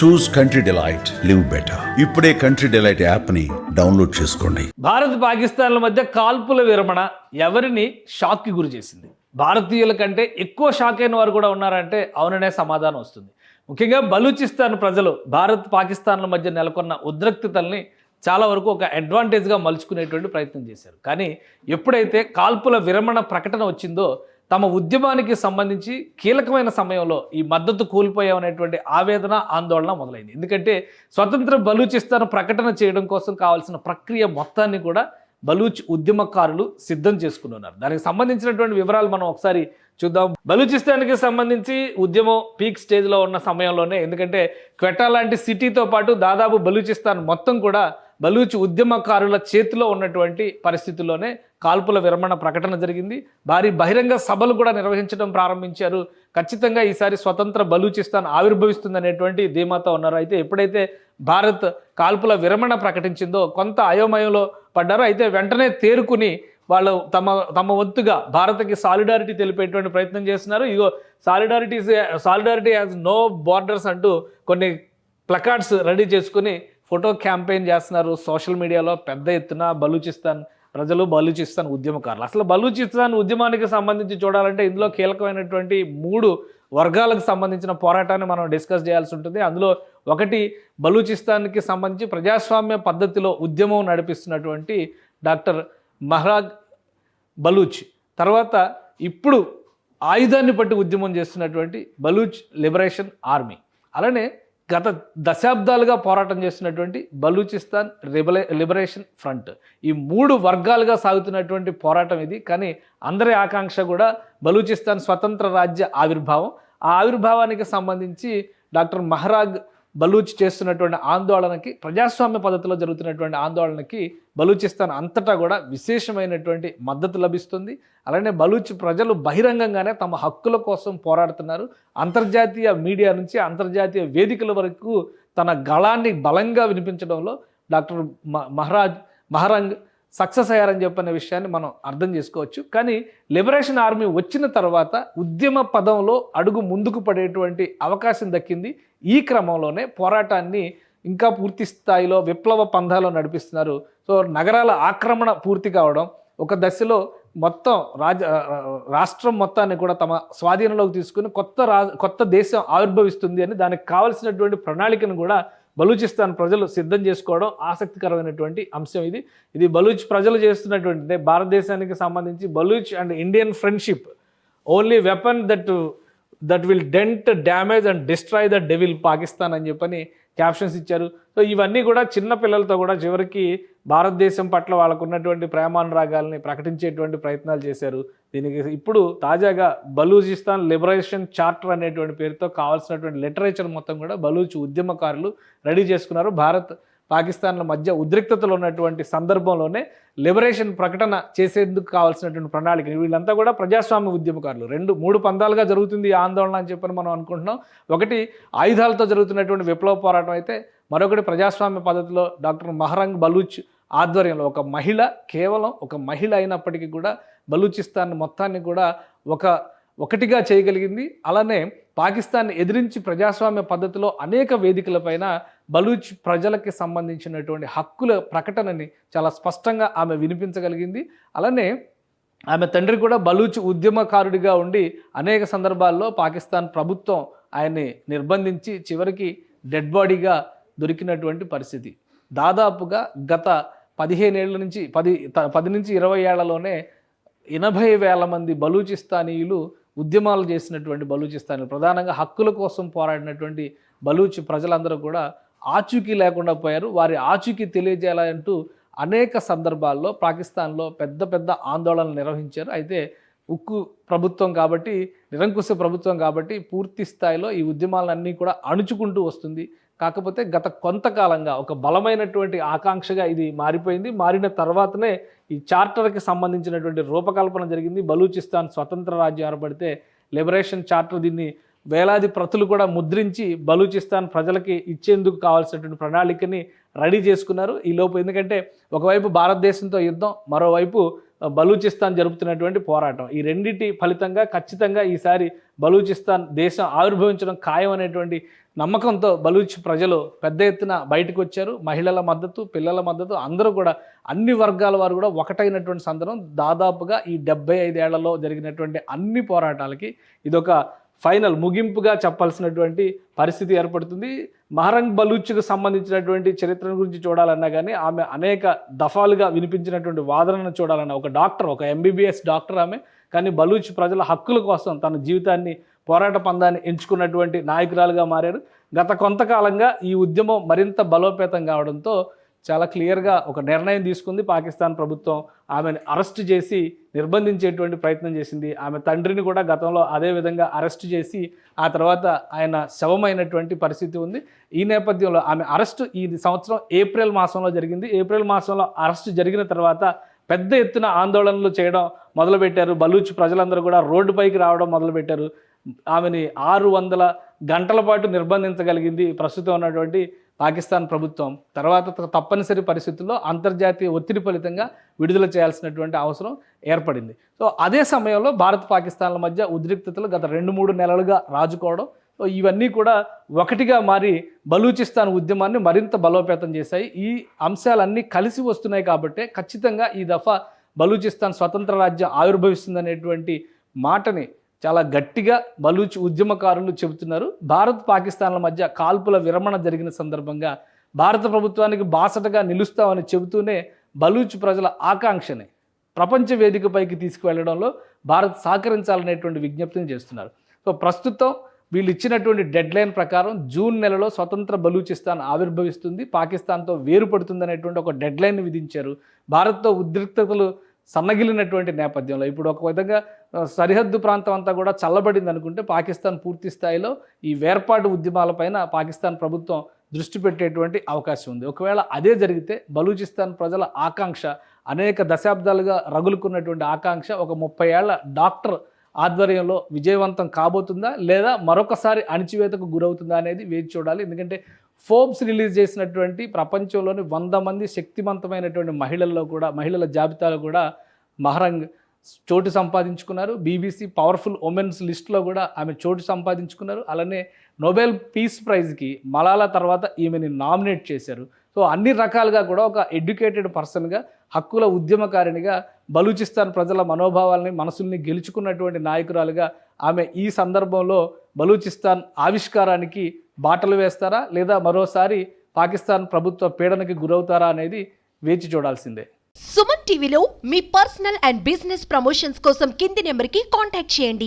Choose Country Delight live better. ఇప్పుడే country delight యాప్ని download చేసుకోండి. భారత్ పాకిస్తాన్ల మధ్య కాల్పుల విరమణ ఎవరిని షాక్కి గురి చేసింది? భారతీయుల కంటే ఎక్కువ షాక్ అయిన వారు కూడా ఉన్నారంటే అవుననే సమాధానం వస్తుంది. ముఖ్యంగా బలూచిస్తాన్ ప్రజలు భారత్ పాకిస్తాన్ల మధ్య నెలకొన్న ఉద్రక్తతల్ని చాలా వరకు ఒక అడ్వాంటేజ్గా మలుచుకునేటువంటి ప్రయత్నం చేశారు. కానీ ఎప్పుడైతే కాల్పుల విరమణ ప్రకటన వచ్చిందో తమ ఉద్యమానికి సంబంధించి కీలకమైన సమయంలో ఈ మద్దతు కోల్పోయామనేటువంటి ఆవేదన ఆందోళన మొదలైంది. ఎందుకంటే స్వతంత్ర బలూచిస్తాన్ ప్రకటన చేయడం కోసం కావాల్సిన ప్రక్రియ మొత్తాన్ని కూడా బలూచ్ ఉద్యమకారులు సిద్ధం చేసుకున్నారు దానికి సంబంధించినటువంటి వివరాలు మనం ఒకసారి చూద్దాం. బలూచిస్తాన్కి సంబంధించి ఉద్యమం పీక్ స్టేజ్లో ఉన్న సమయంలోనే ఎందుకంటే క్వెటా లాంటి సిటీతో పాటు దాదాపు బలూచిస్తాన్ మొత్తం కూడా బలూచ్ ఉద్యమకారుల చేతిలో ఉన్నటువంటి పరిస్థితుల్లోనే కాల్పుల విరమణ ప్రకటన జరిగింది. భారీ బహిరంగ సభలు కూడా నిర్వహించడం ప్రారంభించారు. ఖచ్చితంగా ఈసారి స్వతంత్ర బలూచిస్తాన్ ఆవిర్భవిస్తుందనేటువంటి ధీమాతో ఉన్నారు. అయితే ఎప్పుడైతే భారత్ కాల్పుల విరమణ ప్రకటించిందో కొంత అయోమయంలో పడ్డారు. అయితే వెంటనే తేరుకుని వాళ్ళు తమ తమ వంతుగా భారత్కి సాలిడారిటీ తెలిపేటువంటి ప్రయత్నం చేస్తున్నారు. ఇగో solidarity solidarity has no borders అంటూ కొన్ని ప్లకార్డ్స్ రెడీ చేసుకుని ఫోటో క్యాంపెయిన్ చేస్తున్నారు సోషల్ మీడియాలో. పెద్ద ఎత్తున బలూచిస్తాన్ ప్రజలు బలూచిస్తాన్ ఉద్యమకారులు. అసలు బలూచిస్తాన్ ఉద్యమానికి సంబంధించి చూడాలంటే ఇందులో కీలకమైనటువంటి మూడు వర్గాలకు సంబంధించిన పోరాటాన్ని మనం డిస్కస్ చేయాల్సి ఉంటుంది. అందులో ఒకటి బలూచిస్తాన్కి సంబంధించి ప్రజాస్వామ్య పద్ధతిలో ఉద్యమం నడిపిస్తున్నటువంటి డాక్టర్ మహరాజ్ బలూచ్. తర్వాత ఇప్పుడు ఆయుధాన్ని పట్టి ఉద్యమం చేస్తున్నటువంటి బలూచ్ లిబరేషన్ ఆర్మీ. అలానే గత దశాబ్దాలుగా పోరాటం చేస్తున్నటువంటి బలూచిస్తాన్ రిబలే లిబరేషన్ ఫ్రంట్. ఈ మూడు వర్గాలుగా సాగుతున్నటువంటి పోరాటం ఇది. కానీ అందరి ఆకాంక్ష కూడా బలూచిస్తాన్ స్వతంత్ర రాజ్య ఆవిర్భావం. ఆ ఆవిర్భావానికి సంబంధించి డాక్టర్ మహరాగ్ బలూచ్ చేస్తున్నటువంటి ఆందోళనకి ప్రజాస్వామ్య పద్ధతిలో జరుగుతున్నటువంటి ఆందోళనకి బలూచిస్తాన్ అంతటా కూడా విశేషమైనటువంటి మద్దతు లభిస్తుంది. అలానే బలూచ్ ప్రజలు బహిరంగంగానే తమ హక్కుల కోసం పోరాడుతున్నారు. అంతర్జాతీయ మీడియా నుంచి అంతర్జాతీయ వేదికల వరకు తన గళాన్ని బలంగా వినిపించడంలో డాక్టర్ మ- మహారాజ్ మహరంగ్ సక్సెస్ అయ్యారని చెప్పిన విషయాన్ని మనం అర్థం చేసుకోవచ్చు. కానీ లిబరేషన్ ఆర్మీ వచ్చిన తర్వాత ఉద్యమ పదంలో అడుగు ముందుకు పడేటువంటి అవకాశం దక్కింది. ఈ క్రమంలోనే పోరాటాన్ని ఇంకా పూర్తి స్థాయిలో విప్లవ పంధాలో నడిపిస్తున్నారు. సో నగరాల ఆక్రమణ పూర్తి కావడం ఒక దశలో మొత్తం రాజ రాష్ట్రం మొత్తాన్ని కూడా తమ స్వాధీనంలోకి తీసుకుని కొత్త రా కొత్త దేశం ఆవిర్భవిస్తుంది అని దానికి కావలసినటువంటి ప్రణాళికను కూడా బలూచిస్తాన్ ప్రజలు సిద్ధం చేసుకోవడం ఆసక్తికరమైనటువంటి అంశం ఇది. ఇది బలూచ్ ప్రజలు చేస్తున్నటువంటి అంటే భారతదేశానికి సంబంధించి Baloch and Indian friendship only weapon that that will dent damage and destroy the devil Pakistan అని చెప్పని క్యాప్షన్స్ ఇచ్చారు. సో ఇవన్నీ కూడా చిన్న పిల్లలతో కూడా చివరికి భారతదేశం పట్ల వాళ్ళకు ఉన్నటువంటి ప్రేమానురాగాల్ని ప్రకటించేటువంటి ప్రయత్నాలు చేశారు. దీనికి ఇప్పుడు తాజాగా బలూచిస్తాన్ లిబరేషన్ చార్టర్ అనేటువంటి పేరుతో కావాల్సినటువంటి లిటరేచర్ మొత్తం కూడా బలూచ్ ఉద్యమకారులు రెడీ చేసుకున్నారు. భారత్ పాకిస్తాన్ల మధ్య ఉద్రిక్తతలు ఉన్నటువంటి సందర్భంలోనే లిబరేషన్ ప్రకటన చేసేందుకు కావాల్సినటువంటి ప్రణాళిక. వీళ్ళంతా కూడా ప్రజాస్వామ్య ఉద్యమకారులు. రెండు మూడు పందాలుగా జరుగుతుంది ఈ ఆందోళన అని చెప్పని మనం అనుకుంటున్నాం. ఒకటి ఆయుధాలతో జరుగుతున్నటువంటి విప్లవ పోరాటం అయితే మరొకటి ప్రజాస్వామ్య పద్ధతిలో డాక్టర్ మహరంగ్ బలూచ్ ఆధ్వర్యంలో ఒక మహిళ కేవలం ఒక మహిళ అయినప్పటికీ కూడా బలూచిస్తాన్ మొత్తాన్ని కూడా ఒక ఒకటిగా చేయగలిగింది. అలానే పాకిస్తాన్ ఎదిరించి ప్రజాస్వామ్య పద్ధతిలో అనేక వేదికలపైన బలూచ్ ప్రజలకి సంబంధించినటువంటి హక్కుల ప్రకటనని చాలా స్పష్టంగా ఆమె వినిపించగలిగింది. అలానే ఆమె తండ్రి కూడా బలూచ్ ఉద్యమకారుడిగా ఉండి అనేక సందర్భాల్లో పాకిస్తాన్ ప్రభుత్వం ఆయన్ని నిర్బంధించి చివరికి డెడ్ బాడీగా దొరికినటువంటి పరిస్థితి. దాదాపుగా గత పదిహేనేళ్ళ నుంచి పది పది నుంచి ఇరవై ఏళ్ళలోనే ఎనభై వేల మంది బలూచిస్తానీయులు ఉద్యమాలు చేసినటువంటి బలూచిస్తాన్ ప్రధానంగా హక్కుల కోసం పోరాడినటువంటి బలూచ్ ప్రజలందరూ కూడా ఆచూకీ లేకుండా పోయారు. వారి ఆచూకీ తెలియజేయాలంటూ అనేక సందర్భాల్లో పాకిస్తాన్లో పెద్ద పెద్ద ఆందోళనలు నిర్వహించారు. అయితే ఉక్కు ప్రభుత్వం కాబట్టి నిరంకుశ ప్రభుత్వం కాబట్టి పూర్తి స్థాయిలో ఈ ఉద్యమాలన్నీ కూడా అణుచుకుంటూ వస్తుంది. కాకపోతే గత కొంతకాలంగా ఒక బలమైనటువంటి ఆకాంక్షగా ఇది మారిపోయింది. మారిన తర్వాతనే ఈ చార్టర్కి సంబంధించినటువంటి రూపకల్పన జరిగింది. బలూచిస్తాన్ స్వతంత్ర రాజ్యం ఏర్పడితే లిబరేషన్ చార్టర్ దీన్ని వేలాది ప్రతులు కూడా ముద్రించి బలూచిస్తాన్ ప్రజలకి ఇచ్చేందుకు కావాల్సినటువంటి ప్రణాళికని రెడీ చేసుకున్నారు. ఈ లోపు ఎందుకంటే ఒకవైపు భారతదేశంతో యుద్ధం మరోవైపు బలూచిస్తాన్ జరుపుతున్నటువంటి పోరాటం. ఈ రెండింటి ఫలితంగా ఖచ్చితంగా ఈసారి బలూచిస్తాన్ దేశం ఆవిర్భవించడం ఖాయం అనేటువంటి నమ్మకంతో బలూచ్ ప్రజలు పెద్ద ఎత్తున బయటకు వచ్చారు. మహిళల మద్దతు పిల్లల మద్దతు అందరూ కూడా అన్ని వర్గాల వారు కూడా ఒకటైనటువంటి సందర్భం. దాదాపుగా ఈ డెబ్బై ఐదేళ్ళలో జరిగినటువంటి అన్ని పోరాటాలకి ఇదొక ఫైనల్ ముగింపుగా చెప్పాల్సినటువంటి పరిస్థితి ఏర్పడుతుంది. మహరంగ్ బలూచ్కు సంబంధించినటువంటి చరిత్ర గురించి చూడాలన్నా కానీ ఆమె అనేక దఫాలుగా వినిపించినటువంటి వాదనను చూడాలన్నా ఒక డాక్టర్ ఒక ఎంబీబీఎస్ డాక్టర్ ఆమె. కానీ బలూచ్ ప్రజల హక్కుల కోసం తన జీవితాన్ని పోరాట పందాన్ని ఎంచుకున్నటువంటి నాయకురాలుగా మారారు. గత కొంతకాలంగా ఈ ఉద్యమం మరింత బలోపేతం కావడంతో చాలా క్లియర్గా ఒక నిర్ణయం తీసుకుంది పాకిస్తాన్ ప్రభుత్వం. ఆమెను అరెస్ట్ చేసి నిర్బంధించేటువంటి ప్రయత్నం చేసింది. ఆమె తండ్రిని కూడా గతంలో అదే విధంగా అరెస్ట్ చేసి ఆ తర్వాత ఆయన శవమైనటువంటి పరిస్థితి ఉంది. ఈ నేపథ్యంలో ఆమె అరెస్ట్ ఈ సంవత్సరం ఏప్రిల్ మాసంలో జరిగింది. ఏప్రిల్ మాసంలో అరెస్ట్ జరిగిన తర్వాత పెద్ద ఎత్తున ఆందోళనలు చేయడం మొదలుపెట్టారు. బలూచ్ ప్రజలందరూ కూడా రోడ్డుపైకి రావడం మొదలుపెట్టారు. ఆమెని ఆరు వందల గంటల పాటు నిర్బంధించగలిగింది ప్రస్తుతం ఉన్నటువంటి పాకిస్తాన్ ప్రభుత్వం తర్వాత తప్పనిసరి పరిస్థితుల్లో అంతర్జాతీయ ఒత్తిడి ఫలితంగా విడుదల చేయాల్సినటువంటి అవసరం ఏర్పడింది. సో అదే సమయంలో భారత్ పాకిస్తాన్ల మధ్య ఉద్రిక్తతలు గత రెండు మూడు నెలలుగా రాజుకోవడం సో ఇవన్నీ కూడా ఒకటిగా మారి బలూచిస్తాన్ ఉద్యమాన్ని మరింత బలోపేతం చేశాయి. ఈ అంశాలన్నీ కలిసి వస్తున్నాయి కాబట్టే ఖచ్చితంగా ఈ దఫా బలూచిస్తాన్ స్వతంత్ర రాజ్యం ఆవిర్భవిస్తుందనేటువంటి మాటని చాలా గట్టిగా బలూచ్ ఉద్యమకారులు చెబుతున్నారు. భారత్ పాకిస్తాన్ల మధ్య కాల్పుల విరమణ జరిగిన సందర్భంగా భారత ప్రభుత్వానికి బాసటగా నిలుస్తామని చెబుతూనే బలూచ్ ప్రజల ఆకాంక్షని ప్రపంచ వేదికపైకి తీసుకువెళ్ళడంలో భారత్ సహకరించాలనేటువంటి విజ్ఞప్తిని చేస్తున్నారు. సో ప్రస్తుతం వీళ్ళు ఇచ్చినటువంటి డెడ్ లైన్ ప్రకారం జూన్ నెలలో స్వతంత్ర బలూచిస్తాన్ ఆవిర్భవిస్తుంది పాకిస్తాన్తో వేరుపడుతుంది అనేటువంటి ఒక డెడ్ లైన్ విధించారు. భారత్తో ఉద్రిక్తతలు సన్నగిలినటువంటి నేపథ్యంలో. ఇప్పుడు ఒక విధంగా సరిహద్దు ప్రాంతం అంతా కూడా చల్లబడింది అనుకుంటే పాకిస్తాన్ పూర్తి స్థాయిలో ఈ వేర్పాటు ఉద్యమాలపైన పాకిస్తాన్ ప్రభుత్వం దృష్టి పెట్టేటువంటి అవకాశం ఉంది. ఒకవేళ అదే జరిగితే బలూచిస్తాన్ ప్రజల ఆకాంక్ష అనేక దశాబ్దాలుగా రగులుకున్నటువంటి ఆకాంక్ష ఒక ముప్పై ఏళ్ళ డాక్టర్ ఆధ్వర్యంలో విజయవంతం కాబోతుందా? లేదా మరొకసారి అణిచివేతకు గురవుతుందా అనేది వేచి చూడాలి. ఎందుకంటే ఫోర్బ్స్ రిలీజ్ చేసినటువంటి ప్రపంచంలోని వంద మంది శక్తివంతమైనటువంటి మహిళల్లో కూడా మహిళల జాబితాలో కూడా మహరంగ్ చోటు సంపాదించుకున్నారు. బీబీసీ పవర్ఫుల్ ఉమెన్స్ లిస్ట్లో కూడా ఆమె చోటు సంపాదించుకున్నారు. అలానే నోబెల్ పీస్ ప్రైజ్కి మలాలా తర్వాత ఈమెని నామినేట్ చేశారు. సో అన్ని రకాలుగా కూడా ఒక ఎడ్యుకేటెడ్ పర్సన్గా హక్కుల ఉద్యమకారిణిగా బలూచిస్తాన్ ప్రజల మనోభావాల్ని మనసుల్ని గెలుచుకున్నటువంటి నాయకురాలుగా ఆమె ఈ సందర్భంలో బలూచిస్తాన్ ఆవిష్కారానికి బాటలు వేస్తారా లేదా మరోసారి పాకిస్తాన్ ప్రభుత్వ పీడనకి గురవుతారా అనేది వేచి చూడాల్సిందే. సుమన్ టీవీలో మీ పర్సనల్ అండ్ బిజినెస్ ప్రమోషన్స్ కోసం కింది నెంబర్కి కాంటాక్ట్ చేయండి.